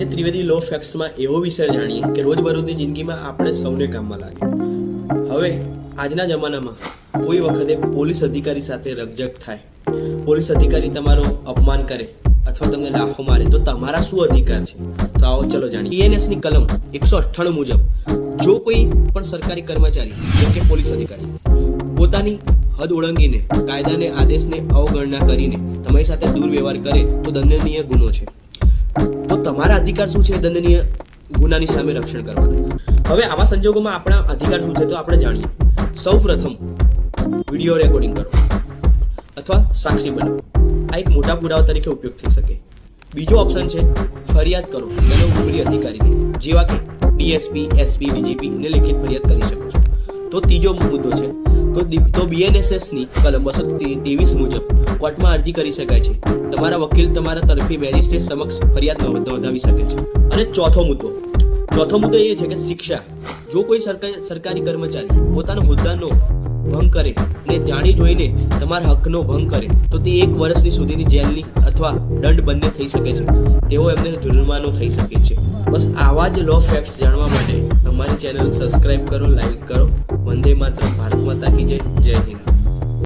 આજે ત્રિવેદી લો ફેક્ટ્સમાં એવો વિષય જાણીએ કે રોજબરોજની જિંદગીમાં આપણે સૌને કામમાં લાગે હવે, આજના જમાનામાં કોઈ વખતે પોલીસ અધિકારી સાથે રકઝક થાય. પોલીસ અધિકારી તમારો અપમાન કરે અથવા તમને લાફો મારે, તો તમારા શું અધિકાર છે? તો આવો ચલો જાણીએ. ઈએનએસની કલમ એકસો અઠ્ઠાણું મુજબ, જો કોઈ પણ સરકારી કર્મચારી, જેમ કે પોલીસ અધિકારી, પોતાની હદ ઓળંગીને, કાયદાને, આદેશને અવગણના કરીને તમારી સાથે દુર્વ્યવહાર કરે, તો દંડનીય ગુનો છે. તમારા અધિકાર શું છે દંડનીય ગુનાની સામે રક્ષણ કરવાના? હવે આવા સંજોગોમાં આપણા અધિકાર શું છે તો આપણે જાણીએ. સૌ પ્રથમ વીડિયો રેકોર્ડિંગ કરો. અથવા સાક્ષી બનો. આ એક મોટા પુરાવા તરીકે ઉપયોગ થઈ શકે. બીજો ઓપ્શન છે, ફરિયાદ કરો. તેનો ઉપરી અધિકારીને જેવા કે ડીએસપી એસપી ડીજીપી ને લેખિત ફરિયાદ કરી શકો છો. તો ત્રીજો મુદ્દો છે તો તો બીએનએસએસની કલમ બસો ત્રેવીસ મુજબ કોર્ટમાં અરજી કરી શકાય છે. તમારા વકીલ તમારા તરફી મેજિસ્ટ્રેટ સમક્ષ ફરિયાદ નોંધ- નોંધાવી શકે છે. અને ચોથો મુદ્દો. ચોથો મુદ્દો એ છે કે શિક્ષા. જો કોઈ સરકારી સરકારી કર્મચારી પોતાના હોદ્દાનો ભંગ કરે અને જાણી જોઈને તમારા હકનો ભંગ કરે, તો તે એક વર્ષની સુધીની જેલની અથવા દંડ બંને થઈ શકે છે. તેઓ એમને જુર્માનો થઈ શકે છે. બસ આવા જ લો ફેક્ટ્સ જાણવા માટે અમારી ચેનલ સબસ્ક્રાઇબ કરો લાઈક કરો. वंदे मातरम भारत माता की जय जय हिंद.